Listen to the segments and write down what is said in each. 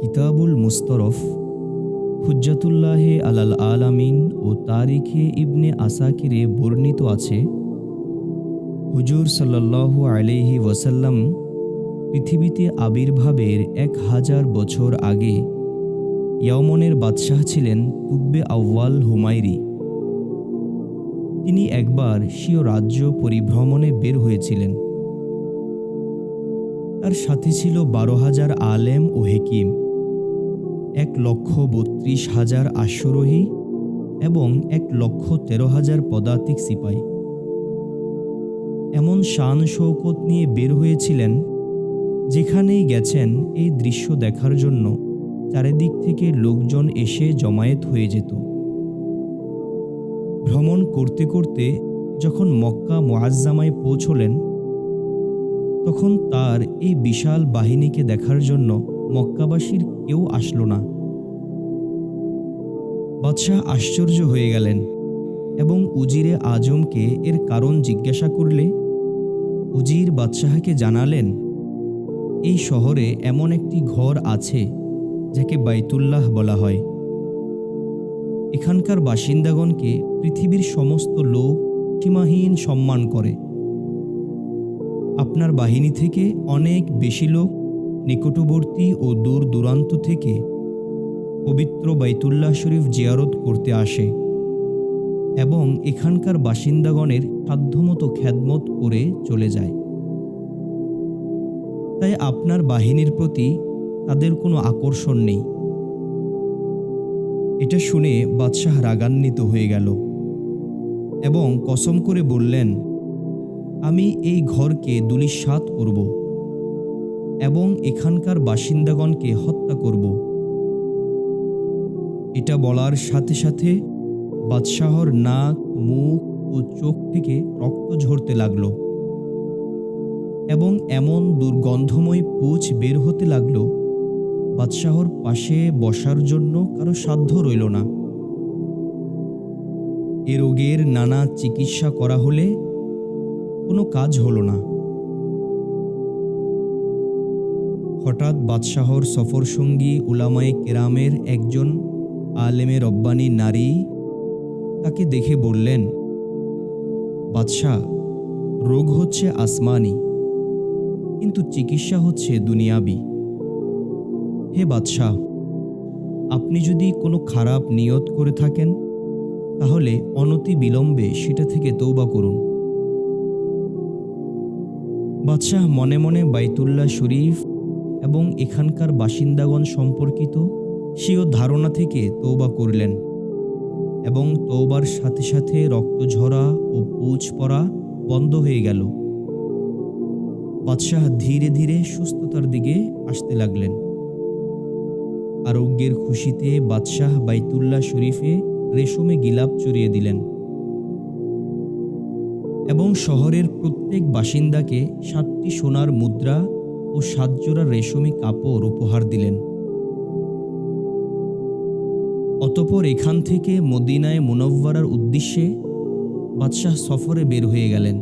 কিতাবুল মুস্তরফ, হুজ্জাতুল্লাহে আলাল আলামিন ও তারিখে ইবনে আসাকিরে বর্ণিত আছে, হুজুর সাল্লাল্লাহু আলাইহি ওয়াসাল্লাম পৃথিবীতে আবির্ভাবের এক হাজার বছর আগে ইয়মনের বাদশাহ ছিলেন তুব্বে আউয়াল হুমায়রি। তিনি একবার স্বীয় রাজ্য পরিভ্রমণে বের হয়েছিলেন। তার সাথে ছিল বারো হাজার আলেম ও হেকিম। এক লক্ষ বত্রিশ হাজার আশ্বরোহী এবং এক লক্ষ তেরো হাজার পদাতিক সিপাহী। এমন শান শৌকত নিয়ে বের হয়েছিলেন, যেখানেই গেছেন এই দৃশ্য দেখার জন্য চারিদিক থেকে লোকজন এসে জমায়েত হয়ে যেত। ভ্রমণ করতে করতে যখন মক্কা মোয়াজ্জামায় পৌঁছলেন, তখন তার এই বিশাল বাহিনীকে দেখার জন্য মক্কাবাসীর কেউ আসলো না। বাদশাহ আশ্চর্য হয়ে গেলেন এবং উজিরে আজমকে এর কারণ জিজ্ঞাসা করলে, উজির বাদশাহকে জানালেন, এই শহরে এমন একটি ঘর আছে যাকে বাইতুল্লাহ বলা হয়। এখানকার বাসিন্দাগণকে পৃথিবীর সমস্ত লোক সীমাহীন সম্মান করে। আপনার বাহিনী থেকে অনেক বেশি লোক নিকটবর্তী ও দূর দূরান্ত থেকে পবিত্র বাইতুল্লাহ শরীফ জিয়ারত করতে আসে এবং এখানকার বাসিন্দাগণের সাধ্যমতো খ্যাদমত করে চলে যায়। তাই আপনার বাহিনীর প্রতি তাদের কোনো আকর্ষণ নেই। এটা শুনে বাদশাহ রাগান্বিত হয়ে গেল এবং কসম করে বললেন, আমি এই ঘরকে দুলিশাত করব। এবং এখানকার বাসিন্দাগণকে হত্যা করব। এটা বলার সাথে সাথে বাদশাহর নাক, মুখ ও চোখ থেকে রক্ত ঝরতে লাগল এবং এমন দুর্গন্ধময় পুচ বের হতে লাগল, বাদশাহর পাশে বসার জন্য কারও সাধ্য রইল না। এ রোগের নানা চিকিৎসা করা হলে কোনো কাজ হলো না। হঠাৎ বাদশাহর সফরসঙ্গী উলামায়ে কেরামের একজন আলেমে রব্বানি নারী তাকে দেখে বললেন, বাদশাহ, রোগ হচ্ছে আসমানি, কিন্তু চিকিৎসা হচ্ছে দুনিয়াবি। হে বাদশাহ, আপনি যদি কোনো খারাপ নিয়ত করে থাকেন, তাহলে অনতি বিলম্বে সেটা থেকে তৌবা করুন। বাদশাহ মনে মনে বাইতুল্লাহ শরীফ এবং এখানকার বাসিন্দাগণ সম্পর্কিত স্বীয় ধারণা থেকে তৌবা করলেন এবং তৌবার সাথে সাথে রক্ত ঝরা ও পুচ পড়া বন্ধ হয়ে গেল। বাদশাহ ধীরে ধীরে সুস্থতার দিকে আসতে লাগলেন। আরোগ্যের খুশিতে বাদশাহ বাইতুল্লাহ শরীফে রেশমে গিলাপ চড়িয়ে দিলেন এবং শহরের প্রত্যেক বাসিন্দাকে সাতটি সোনার মুদ্রা ও সাতজোড়া রেশমি কাপড় উপহার দিলেন। অতপর এখান থেকে মদিনায় মুনব্বরার উদ্দেশ্যে বাদশাহ সফরে বের হয়ে গেলেন।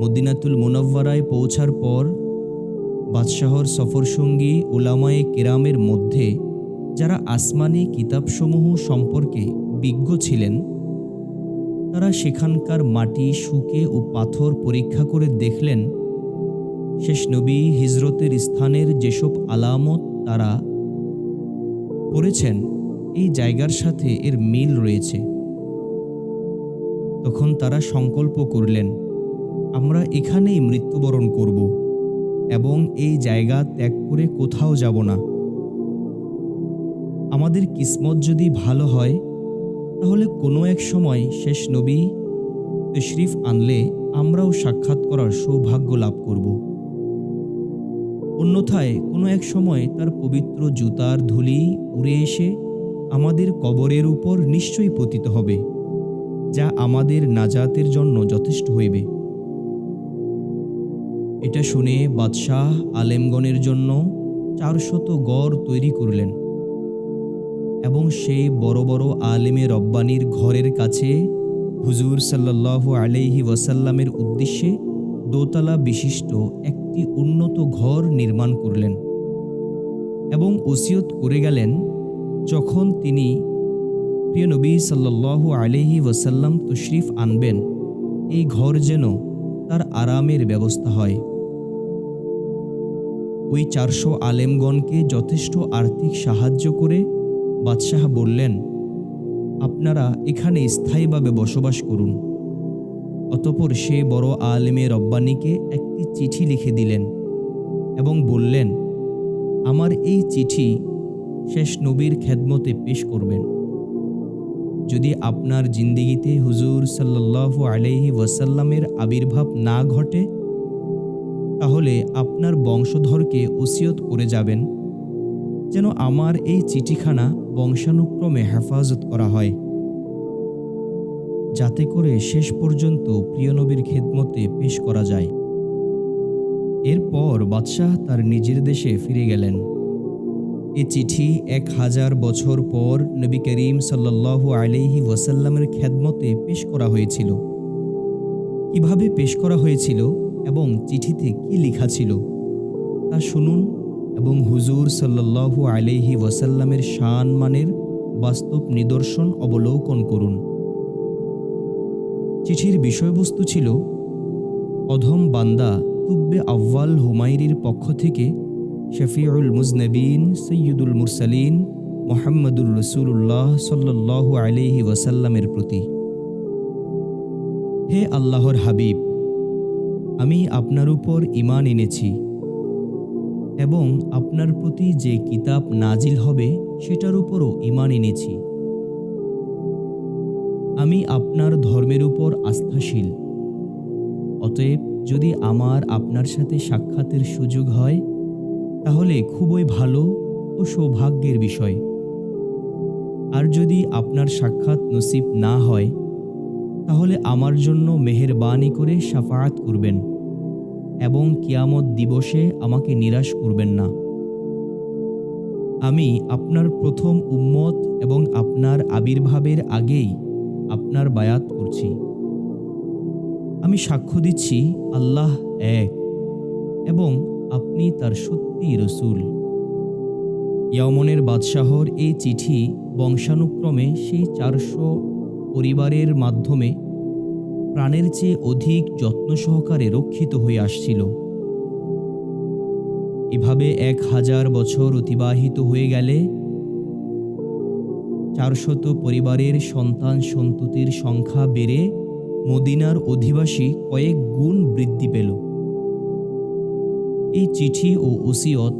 মদিনাতুল মুনব্বরায় পৌঁছার পর বাদশাহর সফরসঙ্গী ওলামায়ে কেরামের মধ্যে যারা আসমানি কিতাবসমূহ সম্পর্কে বিজ্ঞ ছিলেন, তারা সেখানকার মাটি শুকে ও পাথর পরীক্ষা করে দেখলেন শেষ নবী হিজরতের স্থানের যেসব আলামত তারা পড়েছেন, এই জায়গার সাথে এর মিল রয়েছে। তখন তারা সংকল্প করলেন, আমরা এখানেই মৃত্যুবরণ করব এবং এই জায়গা ত্যাগ করে কোথাও যাব না। আমাদের কিসমত যদি ভালো হয়, তাহলে কোনো এক সময় শেষ নবী তশরিফ আনলে আমরাও সাক্ষাৎ করার সৌভাগ্য লাভ করব। অন্যথায় কোনো এক সময় তার পবিত্র জুতার ধুলি উড়ে এসে আমাদের কবরের উপর নিশ্চয়ই পতিত হবে, যা আমাদের নাজাতের জন্য যথেষ্ট হইবে। এটা শুনে বাদশাহ আলেমগণের জন্য চারশত গড় তৈরি করলেন এবং সেই বড় বড় আলেমে রব্বানির ঘরের কাছে হুজুর সাল্লাহ আলাইহি ওয়াসাল্লামের উদ্দেশ্যে দোতলা বিশিষ্ট একটি উন্নত ঘর নির্মাণ করলেন এবং ওসিয়ত করে গেলেন যখন তিনি, প্রিয় নবী সাল্লাল্লাহু আলহি ওয়াসাল্লাম তশরিফ আনবেন, এই ঘর যেন তার আরামের ব্যবস্থা হয়। ওই চারশো আলেমগণকে যথেষ্ট আর্থিক সাহায্য করে বাদশাহ বললেন, আপনারা এখানে স্থায়ীভাবে বসবাস করুন। অতপর সে বড় আলেমে রব্বানিকে একটি চিঠি লিখে দিলেন এবং বললেন, আমার এই চিঠি শেষ নবীর খেদমতে পেশ করবেন। যদি আপনার জিন্দিগিতে হুজুর সাল্লাল্লাহু আলাইহি ওয়াসাল্লামের আবির্ভাব না ঘটে, তাহলে আপনার বংশধরকে ওসিয়ত করে যাবেন, যেন আমার এই চিঠিখানা বংশানুক্রমে হেফাজত করা হয়। যাতে করে শেষ পর্যন্ত প্রিয় নবীর খেদমতে পেশ করা যায়। এরপর বাদশাহ তার নিজের দেশে ফিরে গেলেন। এ চিঠি এক হাজার বছর পর নবী করিম সাল্লাল্লাহু আলাইহি ওয়াসাল্লামের খেদমতে পেশ করা হয়েছিল। কীভাবে পেশ করা হয়েছিল এবং চিঠিতে কি লেখা ছিল তা শুনুন এবং হুজুর সাল্লাল্লাহু আলাইহি ওয়াসাল্লামের শান মানের বাস্তব নিদর্শন অবলোকন করুন। চিঠির বিষয়বস্তু ছিল অধম বান্দা তুব্বে আউ্বাল হুমায়রির পক্ষ থেকে শফিউল মুজনবিন, সৈয়দুল মুরসালিন, মোহাম্মদুর রসুল্লাহ সাল্লাহ আলহি ওয়াসাল্লামের প্রতি। হে আল্লাহর হাবিব, আমি আপনার উপর ইমান এনেছি এবং আপনার প্রতি যে কিতাব নাজিল হবে, সেটার উপরও ইমান এনেছি। আমি আপনার ধর্মের উপর আস্থাশীল। অতএব যদি আমার আপনার সাথে সাক্ষাতের সুযোগ হয়, তাহলে খুবই ভালো ও সৌভাগ্যের বিষয়। আর যদি আপনার সাক্ষাৎ নসিব না হয়, তাহলে আমার জন্য মেহেরবানি করে সাফায়াত করবেন এবং কিয়ামত দিবসে আমাকে নিরাশ করবেন না। আমি আপনার প্রথম উম্মত এবং আপনার আবির্ভাবের আগেই আপনার বায়াত করছি। আমি সাক্ষ্য দিচ্ছি আল্লাহ এক এবং আপনি তার সত্যি রসুল। ইয়মনের বাদশাহর এই চিঠি বংশানুক্রমে সেই চারশো পরিবারের মাধ্যমে প্রাণের চেয়ে অধিক যত্ন সহকারে রক্ষিত হয়ে আসছিল। এভাবে এক হাজার বছর অতিবাহিত হয়ে গেলে চারশত পরিবারের সন্তান সন্ততির সংখ্যা বেড়ে মদিনার অধিবাসী কয়েক গুণ বৃদ্ধি পেল। এই চিঠি ও ওসিয়ত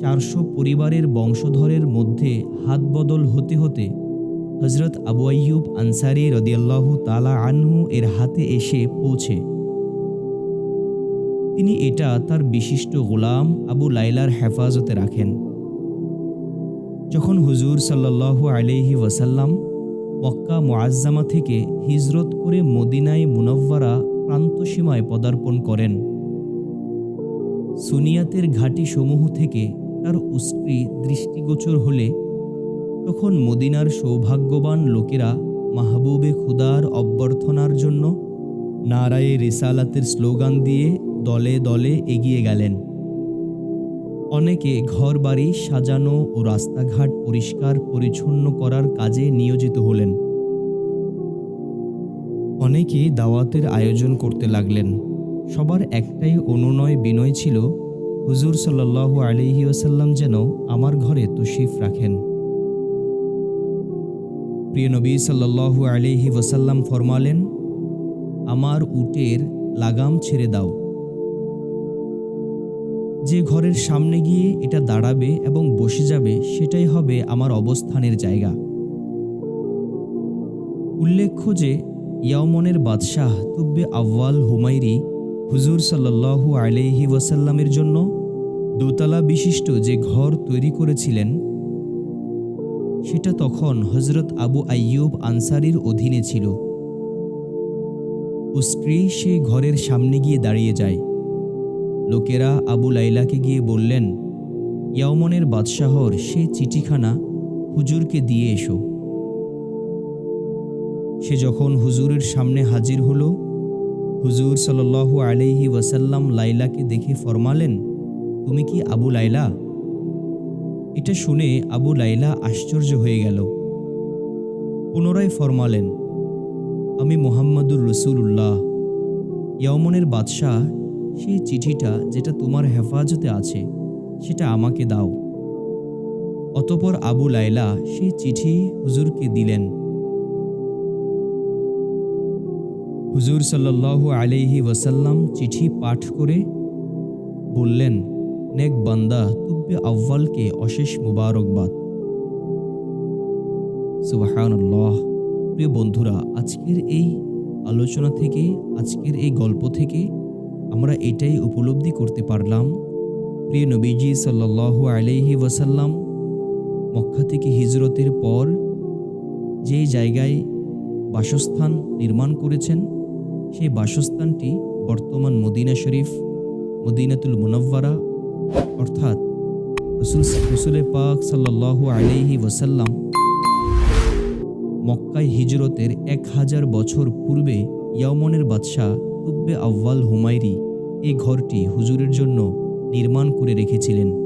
চারশো পরিবারের বংশধরের মধ্যে হাত বদল হতে হতে হজরত আবু আয়ুব আনসারি রদিয়াল্লাহু তালা আনহু এর হাতে এসে পৌঁছে। তিনি এটা তার বিশিষ্ট গোলাম আবু লাইলার হেফাজতে রাখেন। যখন হুজুর সাল্লাহ আলহি ওয়াসাল্লাম মক্কা মোয়াজ্জামা থেকে হিজরত করে মদিনায় মুনব্বারা প্রান্তসীমায় পদার্পণ করেন। সুনিয়াতের ঘাটি সমূহ থেকে তার উস্ত্রী দৃষ্টিগোচর হলে তখন মদিনার সৌভাগ্যবান লোকেরা মাহবুবে খুদার অভ্যর্থনার জন্য নারায়ে রিসালাতের স্লোগান দিয়ে দলে দলে এগিয়ে গেলেন। অনেকে ঘর বাড়ি সাজানো ও রাস্তাঘাট পরিষ্কার, পরিচ্ছন্ন করার কাজে নিয়োজিত হলেন। অনেকে দাওয়াতের আয়োজন করতে লাগলেন। সবার একটাই অনুনয় বিনয় ছিল, হুজুর সাল্লাহ আলহি ওসাল্লাম যেন আমার ঘরে তশিফ রাখেন। প্রিয় নবী সাল্লাহু আলহি ওসাল্লাম ফরমালেন, আমার উটের লাগাম ছেড়ে দাও। যে ঘরের সামনে গিয়ে এটা দাঁড়াবে এবং বসে যাবে, সেটাই হবে আমার অবস্থানের জায়গা। উল্লেখ্য যে ইয়ামনের বাদশাহ তুব্বে আউ্বাল হুমাইরি হুজুর সাল্লাহু আলহি ওয়াসাল্লামের জন্য দোতলা বিশিষ্ট যে ঘর তৈরি করেছিলেন, সেটা তখন হজরত আবু আইয়ুব আনসারির অধীনে ছিল। ও স্ত্রী সে ঘরের সামনে গিয়ে দাঁড়িয়ে যায়। লোকেরা আবু লাইলাকে গিয়ে বললেন ইয়ামনের বাদশাহর সে চিঠিখানা হুজুরকে দিয়ে এসো। সে যখন হুজুরের সামনে হাজির হলো, হুজুর সাল্লাহ আলহি ওয়াসাল্লাম লাইলাকে দেখে ফরমালেন, তুমি কি আবু লাইলা? এটা শুনে আবু লাইলা আশ্চর্য হয়ে গেল। পুনরায় ফরমালেন, আমি মোহাম্মদুর রসুল্লাহ ইয়মনের বাদশাহ সেই চিঠিটা যেটা তোমার হেফাজতে আছে, সেটা আমাকে দাও। অতপর আবু লাইলা সেই চিঠি হুজুরকে দিলেন। হুজুর সাল্লাল্লাহু আলাইহি ওয়াসাল্লাম চিঠি পাঠ করে বললেন, নেক বান্দা, তুব্বে আউ্বালকে অশেষ মুবারকবাদ। সুবাহানুল্লাহ। প্রিয় বন্ধুরা, আজকের এই আলোচনা থেকে, আজকের এই গল্প থেকে আমরা এটাই উপলব্ধি করতে পারলাম। প্রিয় নবীজি সাল্লাল্লাহু আলাইহি ওয়াসাল্লাম মক্কা থেকে হিজরতের পর যে জায়গায় বাসস্থান নির্মাণ করেছেন, সেই বাসস্থানটি বর্তমান মদিনা শরীফ, মদিনাতুল মুনব্বারা অর্থাৎ রসুল রসুল পাক সাল্লাল্লাহু আলাইহি ওয়াসাল্লাম মক্কায় হিজরতের এক হাজার বছর পূর্বে ইয়ামনের বাদশাহ তুব্বে আউ্বাল হুমায়রি এ ঘরটি হুজুরের জন্য নির্মাণ করে রেখেছিলেন।